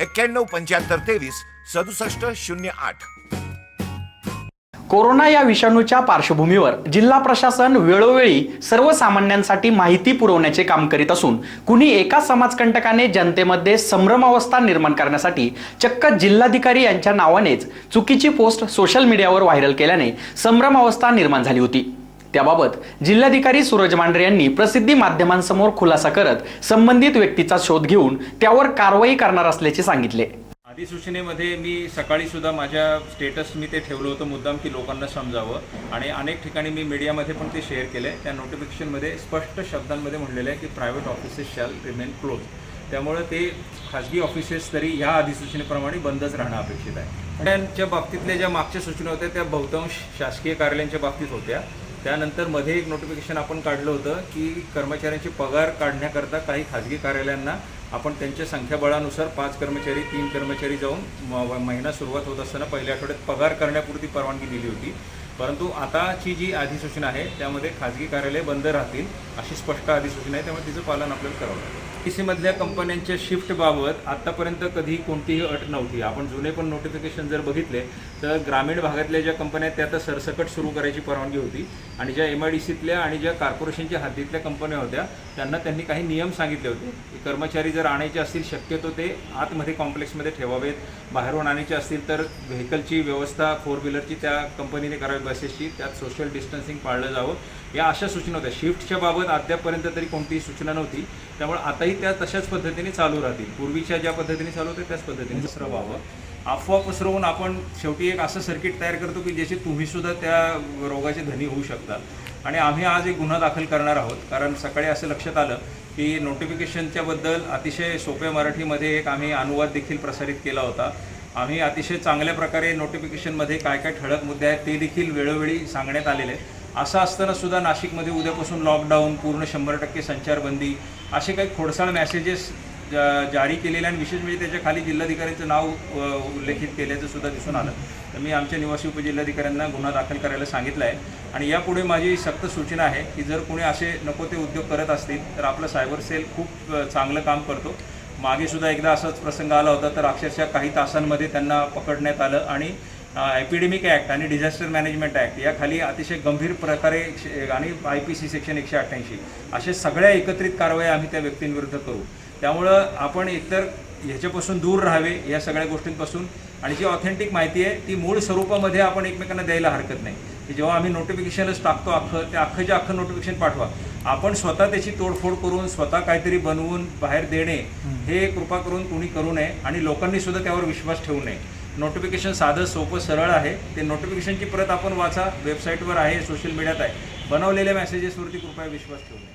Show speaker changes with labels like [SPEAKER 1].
[SPEAKER 1] एक्क्याण्णव पंच्याहत्तर तेवीस सदुसष्ट शून्य आठ.
[SPEAKER 2] कोरोना या विषाणूच्या पार्श्वभूमीवर जिल्हा प्रशासन वेळोवेळी सर्वसामान्यांसाठी माहिती पुरवण्याचे काम करीत असून कुणी एका समाजकंटकाने जनतेमध्ये संभ्रमावस्था निर्माण करण्यासाठी चक्क जिल्हाधिकारी यांच्या नावानेच चुकीची पोस्ट सोशल मीडियावर व्हायरल केल्याने संभ्रमावस्था निर्माण झाली होती. त्याबाबत जिल्हाधिकारी सूरज मांढरे यांनी प्रसिद्धी माध्यमांसमोर खुलासा करत संबंधित व्यक्तीचा शोध घेऊन त्यावर कारवाई करणार असल्याचे सांगितले.
[SPEAKER 3] अधिसूचनेमध्ये मी सकाळी सुद्धा माझ्या स्टेटस मी ते ठेवलं होतं मुद्दाम की लोकांना समजावं. आणि अनेक ठिकाणी मी मीडियामध्ये पण ते शेअर केलं. आहे त्या नोटिफिकेशनमध्ये स्पष्ट शब्दांमध्ये म्हणलेलं आहे की private offices shall remain close त्यामुळं ते खाजगी ऑफिसेस तरी ह्या अधिसूचनेप्रमाणे बंदच राहणं अपेक्षित आहे. त्यांच्या बाबतीतल्या ज्या मागच्या सूचना होत्या त्या बहुतांश शासकीय कार्यालयांच्या बाबतीत होत्या. त्यानंतरमध्ये एक नोटिफिकेशन आपण काढलं होतं की कर्मचाऱ्यांचे पगार काढण्याकरता काही खाजगी कार्यालयांना आपण त्यांच्या संख्याबळानुसार पाच कर्मचारी तीन कर्मचारी जाऊन महिना सुरुवात होत असताना पहिल्या आठवड्यात पगार करण्यापुरती परवानगी दिली होती. परंतु आताची जी अधिसूचना आहे त्यामध्ये खाजगी कार्यालय बंद राहतील अशी स्पष्ट अधिसूचना आहे त्यामुळे तिचं पालन आपल्याला करावं लागेल. टी सीमधल्या कंपन्यांच्या शिफ्टबाबत आत्तापर्यंत कधी कोणतीही अट नव्हती. आपण जुने पण नोटिफिकेशन जर बघितले तर ग्रामीण भागातल्या ज्या कंपन्या आहेत त्या आता सरसकट सुरू करायची परवानगी होती. आणि ज्या एम आय डी सीतल्या आणि ज्या कॉर्पोरेशनच्या हद्दीतल्या कंपन्या होत्या त्यांना त्यांनी काही नियम सांगितले होते. की कर्मचारी जर आणायचे असतील शक्यतो ते आतमध्ये कॉम्प्लेक्समध्ये ठेवावेत. बाहेरून आणायचे असतील तर व्हेकलची व्यवस्था फोर व्हीलरची त्या कंपनीने करावी. बसेसची त्यात सोशल डिस्टन्सिंग पाळलं जावं. या अशा सूचना होत्या. शिफ्टच्या बाबत अद्यापपर्यंत तरी कोणतीही सूचना नव्हती. त्यामुळे आताही त्या तशाच पद्धतीने चालू राहतील. पूर्वीच्या ज्या पद्धतीने चालू होत्या त्याच पद्धतीने दुसरं व्हावं. अफवा पसरवून आपण शेवटी एक असं सर्किट तयार करतो की ज्याची तुम्हीसुद्धा त्या रोगाचे धनी होऊ शकता. आणि आम्ही आज एक गुन्हा दाखल करणार आहोत. कारण सकाळी असं लक्षात आलं की नोटिफिकेशनच्याबद्दल अतिशय सोप्या मराठीमध्ये एक आम्ही अनुवाद देखील प्रसारित केला होता. आम्ही अतिशय चांगल्या प्रकारे नोटिफिकेशनमध्ये काय काय ठळक मुद्दे आहेत ते देखील वेळोवेळी सांगण्यात आलेले आहेत. असं असताना सुद्धा नाशिकमध्ये उद्यापासून लॉकडाऊन पूर्ण शंभर टक्के संचारबंदी असे काही खोडसाळ मॅसेजेस जारी केलेले आणि विशेष म्हणजे त्याच्याखाली जिल्हाधिकाऱ्यांचं नाव उल्लेखित केल्याचं सुद्धा दिसून आलं. तर मी आमच्या निवासी उपजिल्हाधिकाऱ्यांना गुन्हा दाखल करायला सांगितलं आहे. आणि यापुढे माझी सक्त सूचना आहे की जर कोणी असे नको ते उद्योग करत असतील तर आपलं सायबर सेल खूप चांगलं काम करतो. मागे सुद्धा एकदा असाच प्रसंग आला होता तर अक्षरशः काही तासांमध्ये त्यांना पकडण्यात आलं आणि एपिडेमिक ॲक्ट आणि डिझास्टर मॅनेजमेंट ॲक्ट या खाली अतिशय गंभीर प्रकारे आणि आय पी सी सेक्शन एकशे अठ्ठ्याऐंशी असे सगळ्या एकत्रित कारवाई आम्ही त्या व्यक्तींविरुद्ध करू. त्यामुळं आपण एकतर ह्याच्यापासून दूर राहावे या सगळ्या गोष्टींपासून आणि जी ऑथेंटिक माहिती आहे ती मूळ स्वरूपामध्ये आपण एकमेकांना द्यायला हरकत नाही. की जेव्हा आम्ही नोटिफिकेशनच टाकतो अख्खं ते अख्खं जे अख्खं नोटिफिकेशन पाठवा आपण स्वतः त्याची तोडफोड करून स्वतः काहीतरी बनवून बाहेर देणे हे कृपा करून कुणी करू नये आणि लोकांनी सुद्धा त्यावर विश्वास ठेवू नये. नोटिफिकेशन साधं सोपं सरळ आहे. ते नोटिफिकेशनची परत आपण वाचा. वेबसाईटवर आहे सोशल मीडियात आहे. बनवलेल्या मेसेजेसवरती कृपया विश्वास ठेवू नये.